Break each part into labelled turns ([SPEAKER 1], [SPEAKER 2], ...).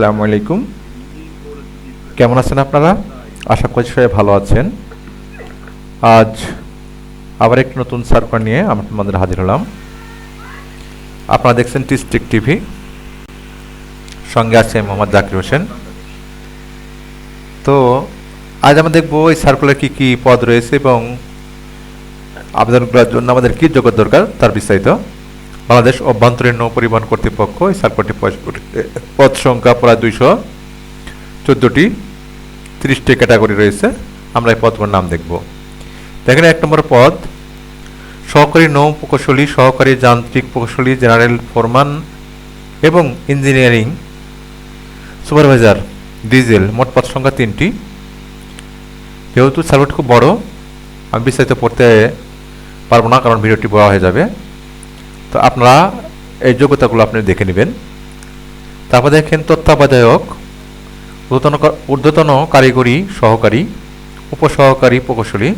[SPEAKER 1] আসসালামু আলাইকুম। কেমন আছেন আপনারা? আশা করছি সবাই ভালো আছেন। আজ আবার একটি নতুন সার্কুলার নিয়ে আমি হাজির হলাম। আপনারা দেখছেন টিস্টিক টিভি। সঙ্গে আছে মোহাম্মদ জাকির হোসেন। তো, আজ আমরা দেখব এই সার্কুলার কি কি পদ রয়েছে এবং আবেদন করার জন্য আমাদের কি যোগ্যতা দরকার তার বিস্তারিত। বাংলাদেশ অভ্যন্তরীণ নৌ পরিবহন কর্তৃপক্ষ এই সার্কুলারটি পদ সংখ্যা প্রায় দুইশো চোদ্দোটি, তিরিশটি ক্যাটাগরি রয়েছে। আমরা এই পদগুলোর নাম দেখব। দেখেন এক নম্বর পদ সহকারী নৌ প্রকৌশলী, সহকারী যান্ত্রিক প্রকৌশলী, জেনারেল ফোরমান এবং ইঞ্জিনিয়ারিং সুপারভাইজার, ডিজেল, মোট পদ সংখ্যা তিনটি। যেহেতু সার্কুলারটি খুব বড়, আমি বিস্তারিত পড়তে পারব না, কারণ ভিডিওটি বড় হয়ে যাবে। তো আপনারা এই যোগ্যতাগুলো আপনি দেখে নেবেন। তারপর দেখেন তত্ত্বাবধায়ক, ঊর্ধ্বতন ঊর্ধ্বতন কারিগরি সহকারী, উপসহকারী প্রকৌশলী,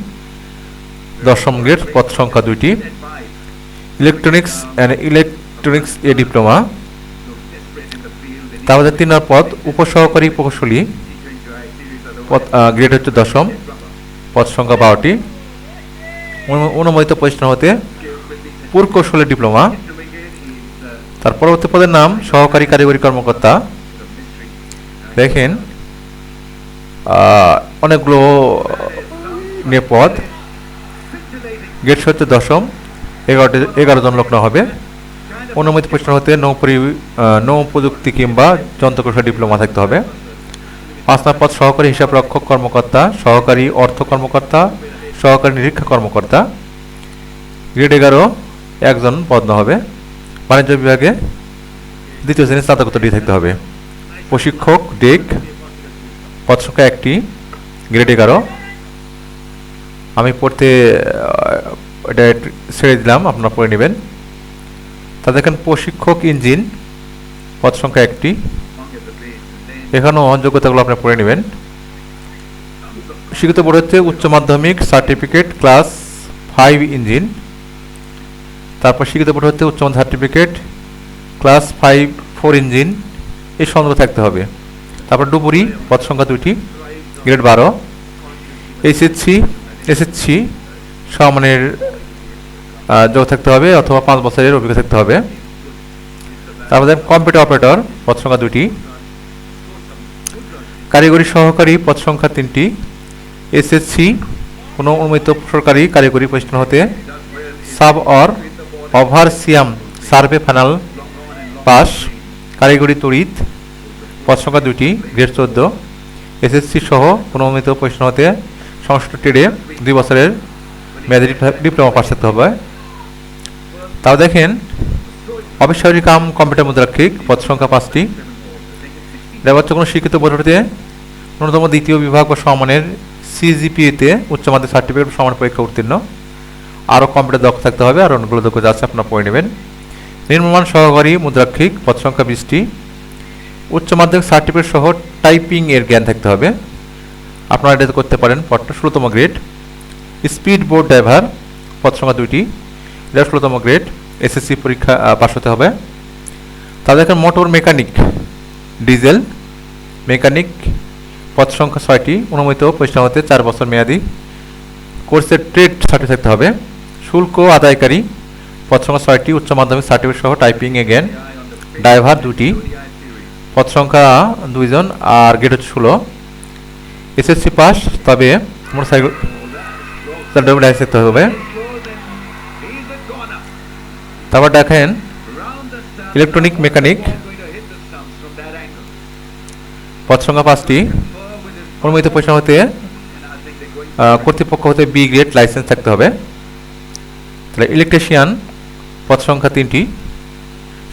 [SPEAKER 1] দশম গ্রেড, পদ সংখ্যা দুইটি, ইলেকট্রনিক্স অ্যান্ড ইলেকট্রনিক্স এ ডিপ্লোমা। তারপরে তিন পদ, উপসহকারী প্রকৌশলী, পদ গ্রেড হচ্ছে দশম, পদ সংখ্যা বারোটি। অনুমোদিত প্রতিষ্ঠান হতে পুরকৌশলী ডিপ্লোমা। তার পরবর্তী পদের নাম সহকারী কারিগরি কর্মকর্তা। দেখেন অনেকগুলো নিয়ে পদ। গেট হচ্ছে দশম, এগারোটি, এগারো জন লোক হবে। অনুমতি প্রশ্ন হতে নৌ পরি নৌ প্রযুক্তি কিংবা যন্ত্রকৌশল ডিপ্লোমা থাকতে হবে। পাঁচ পদ সহকারী হিসাব রক্ষক কর্মকর্তা, সহকারী অর্থ কর্মকর্তা, সহকারী নিরীক্ষা কর্মকর্তা। গ্রেড এগারো একজন পদ নেওয়া হবে, বাণিজ্য বিভাগে দ্বিতীয় শ্রেণির স্নাতকোত্তর ডি থাকতে হবে। প্রশিক্ষক ডেক পদ সংখ্যা একটি গ্রেড এগারো। আমি পড়তে এটা ছেড়ে দিলাম, আপনারা পড়ে নেবেন। তা দেখেন প্রশিক্ষক ইঞ্জিন, পদ সংখ্যা একটি। এখানেও যোগ্যতাগুলো আপনি পড়ে নেবেন। শিক্ষিত বোর্ড হচ্ছে উচ্চ মাধ্যমিক সার্টিফিকেট ক্লাস ফাইভ ইঞ্জিন। তারপর শিক্ষিত বোর্ড হচ্ছে উচ্চ মাধ্যমিক certificate class five four engine এই সংগ্রহ থাকতে হবে। তারপর ডুবুরি পদ সংখ্যা দুইটি গ্রেড বারো। এইচএসসি এসএসসি সমানের যোগ থাকতে হবে অথবা পাঁচ বছরের অভিজ্ঞতা থাকতে হবে। তারপর কম্পিউটার অপারেটর পদ সংখ্যা দুটি কারিগরি সহকারী পদ সংখ্যা তিনটি। এসএসসি কোনো অনুমোদিত সরকারি কারিগরি প্রতিষ্ঠান হতে sub or overseer survey final pass, কারিগরি তড়িৎ, পদ সংখ্যা দুটি গ্রেড চোদ্দ। এসএসসি সহ অনুমোদিত প্রতিষ্ঠান হতে সংশ্লিষ্ট ট্রেডে দুই বছরের মেয়াদি ডিপ্লোমা পাস থাকতে হবে। তাও দেখেন অবিস্বাহী কাম কম্পিউটার মুদ্রাক্ষিক, পদ সংখ্যা পাঁচটি। হচ্ছে কোনো শিক্ষিত বোর্ড হতে ন্যূনতম দ্বিতীয় বিভাগ বা সমানের সিজিপিএতে উচ্চ মাধ্যমিক সার্টিফিকেট সমান পরীক্ষা উত্তীর্ণ। আরও কম্পিউটার দক্ষ থাকতে হবে, আর অনেকগুলো দক্ষ আছে আপনারা পড়ে নেবেন। নির্মাণ সহকারী মুদ্রাক্ষিক পদ সংখ্যা বিশটি উচ্চ মাধ্যমিক সার্টিফিকেট সহ টাইপিং এর জ্ঞান থাকতে হবে। আপনারা এটা করতে পারেন পদটা ষোলোতম গ্রেড স্পিড বোর্ড ড্রাইভার পদ সংখ্যা দুইটি, এটা ষোলোতম গ্রেড এসএসসি পরীক্ষা পাশ হতে হবে। তাদের এখানে মোটর মেকানিক ডিজেল মেকানিক পদ সংখ্যা ছয়টি, অনুমোদিত প্রতিষ্ঠান হতে চার বছর মেয়াদি। কোর্সের ট্রেড সার্টিফিকেট থাকতে হবে। শুল্ক আদায়কারী পদ সংখ্যা ছয়টি, উচ্চ মাধ্যমিক সার্টিফিকেট সহ টাইপিং এগেন ড্রাইভার দুটি পদ সংখ্যা দুইজন আর গেট হচ্ছে ষোলো। এসএসসি পাস তবে মোটরসাইকেল লাইসেন্স থাকতে হবে। তারপর দেখেন ইলেকট্রনিক মেকানিক পদ সংখ্যা পাঁচটি। অনুমোদিত পয়সা হতে কর্তৃপক্ষ হতে বি গ্রেড লাইসেন্স থাকতে হবে। তাহলে ইলেকট্রিশিয়ান পদ সংখ্যা তিনটি।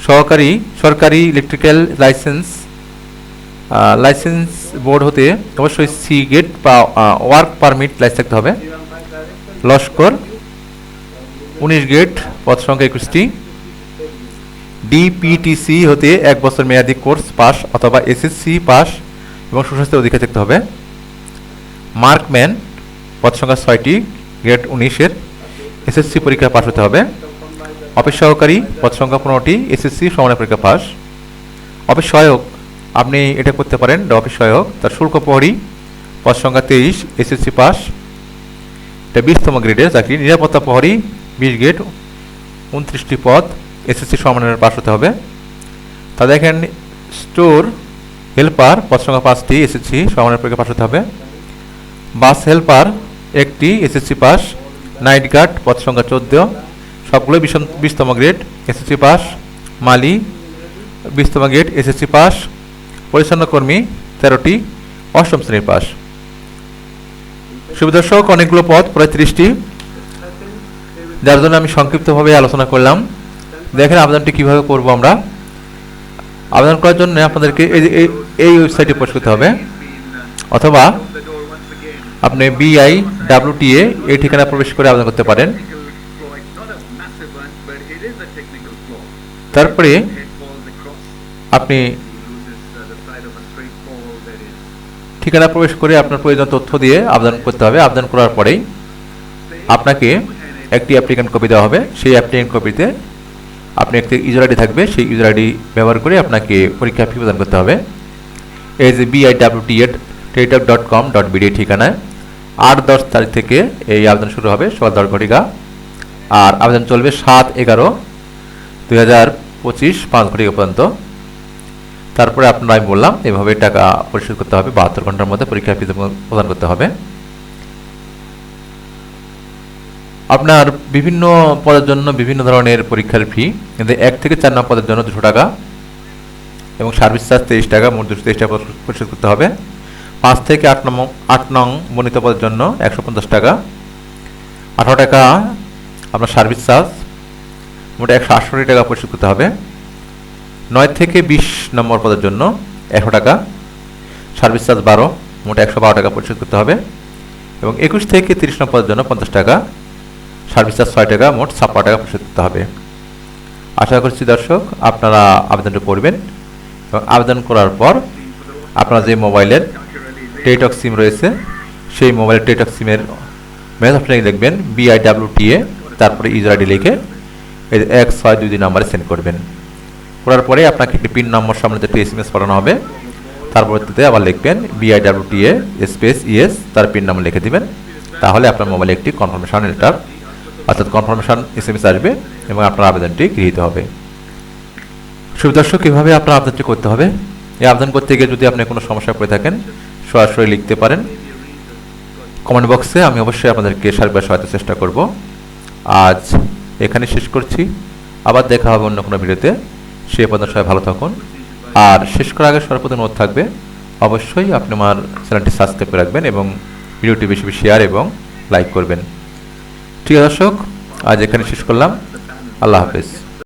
[SPEAKER 1] সহকারী, সরকারি ইলেকট্রিক্যাল লাইসেন্স লাইসেন্স বোর্ড হতে অবশ্যই সি গেট বা ওয়ার্ক পারমিট লাইসেন্স থাকতে হবে। লস্কর, উনিশ গেট পদ সংখ্যা একুশটি। ডিপিটিসি হতে এক বছর মেয়াদি কোর্স পাস অথবা এসএসসি পাস এবং সুস্বাস্থ্যের অধিকার থাকতে হবে। মার্কম্যান পদ সংখ্যা ছয়টি গ্রেড উনিশের। এসএসসি পরীক্ষা পাশ হতে হবে। অফিস সহকারী পদ সংখ্যা পনেরোটি, এসএসসি সমানের পরীক্ষা পাস অফিস সহায়ক, আপনি এটা করতে পারেন অফিস সহায়ক, তার শুল্ক প্রহরী, পদ সংখ্যা তেইশ, এসএসসি পাস এটা বিশতম গ্রেডের চাকরি, নিরাপত্তা প্রহরী, বিশ গ্রেড উনত্রিশটি পদ, এসএসসি সমানের পাশ হতে হবে। তা দেখেন, স্টোর, হেল্পার, পদ সংখ্যা পাঁচটি, এসএসসি সমানের পরীক্ষা পাশ হতে হবে। বাস হেল্পার, একটি, S S C pass night guard পদ সংখ্যা চোদ্দ, সবগুলোই বিশম- বিশতম গ্রেড, এসএসসি পাস, মালি, বিশতম গ্রেড, এসএসসি পাস, পরিচ্ছন্ন কর্মী, তেরোটি, অষ্টম শ্রেণির পাস। সুবিদর্শক অনেকগুলো পদ, প্রায় ত্রিশটি। যার জন্য আমি সংক্ষিপ্তভাবে আলোচনা করলাম। দেখেন আবেদনটি কীভাবে করব আমরা। আবেদন করার জন্য আপনাদেরকে এই ওয়েবসাইটে প্রবেশ করতে হবে। অথবা আপনি বিআই ডাব্লিউটিএ এই ঠিকানা প্রবেশ করে আবেদন করতে পারেন। তারপরে আপনি ঠিকানা প্রবেশ করে আপনার প্রয়োজন তথ্য দিয়ে আবেদন করতে হবে। আবেদন করার পরেই আপনাকে একটি অ্যাপ্লিকেন্ট কপি দেওয়া হবে। সেই অ্যাপ্লিকেন্ট কপিতে আপনি একটি ইউজার আইডি থাকবে। সেই ইউজার আইডি ব্যবহার করে আপনাকে পরীক্ষা ফি প্রদান করতে হবে। এই যে B I W T dot com dot B D ঠিকানায়। আট দশ তারিখ থেকে এই আবেদন শুরু হবে দশ ঘটিকা। আর আবেদন চলবে সাত এগারো দুই হাজার পঁচিশ পাঁচ ঘটিকা পর্যন্ত। তারপরে আপনারা আমি বললাম, এভাবে টাকা পরিশোধ করতে হবে, বাহাত্তর ঘণ্টার মধ্যে পরীক্ষা ফি প্রদান করতে হবে। আপনার বিভিন্ন পদের জন্য বিভিন্ন ধরনের পরীক্ষার ফি, কিন্তু এক থেকে চার নম্বর পদের জন্য দুশো টাকা এবং সার্ভিস চার্জ তেইশ টাকা, মোট দুশো তেইশ টাকা পরিশোধ করতে হবে। পাঁচ থেকে আট নং আট নং বর্ণিত পদের জন্য একশো পঞ্চাশ টাকা। আঠারো টাকা আপনার সার্ভিস চার্জ। মোট একশো আটষট্টি টাকা পরিশোধ করতে হবে। নয় থেকে বিশ নম্বর পদের জন্য একশো টাকা। সার্ভিস চার্জ বারো, মোট একশো বারো টাকা পরিশোধ করতে হবে। এবং একুশ থেকে তিরিশ নম্বর পদের জন্য পঞ্চাশ টাকা। সার্ভিস চার্জ ছয় টাকা, মোট ছাপ্পান্ন টাকা পরিশোধ করতে হবে। আশা করছি দর্শক, আপনারা আবেদনটি করবেন এবং আবেদন করার পর আপনার যে মোবাইলের টেটক সিম রয়েছে। সেই মোবাইলের টেটক সিমের মেসেজ অপশানে লিখবেন বিআইডাব্লিউটিএ তারপরে ইউজার আইডি লিখে এই এক ছয় দুই দুই নাম্বারে সেন্ড করবেন। করার পরে আপনাকে একটি পিন নম্বর সামনে একটি এস এম এস পাঠানো হবে। তারপরতে আবার লিখবেন B I W T A space E S তার পিন নাম্বার লিখে দিবেন। তাহলে আপনার মোবাইলে একটি কনফার্মেশন লেটার অর্থাৎ কনফার্মেশন এস এম এস আসবে এবং আপনার আবেদনটি গৃহীত হবে। সুদর্শক কীভাবে আপনার আবেদনটি করতে হবে। এই আবেদন করতে গিয়ে যদি আপনি কোনো সমস্যায় পড়ে থাকেন সরাসরি লিখতে পারেন। কমেন্ট বক্সে আমি অবশ্যই আপনাদেরকে সার্বিক সহায়তার চেষ্টা করব। আজ এখানে শেষ করছি। আবার দেখা হবে অন্য কোনো ভিডিওতে। সে পর্যন্ত সবাই ভালো থাকুন। আর শেষ করার আগে সর্বপ্রথম অনুরোধ থাকবে, অবশ্যই আপনি আমার চ্যানেলটি সাবস্ক্রাইব করে রাখবেন এবং ভিডিওটি বেশি বেশি শেয়ার এবং লাইক করবেন। ঠিক আছে দর্শক, আজ এখানে শেষ করলাম। আল্লাহ হাফেজ।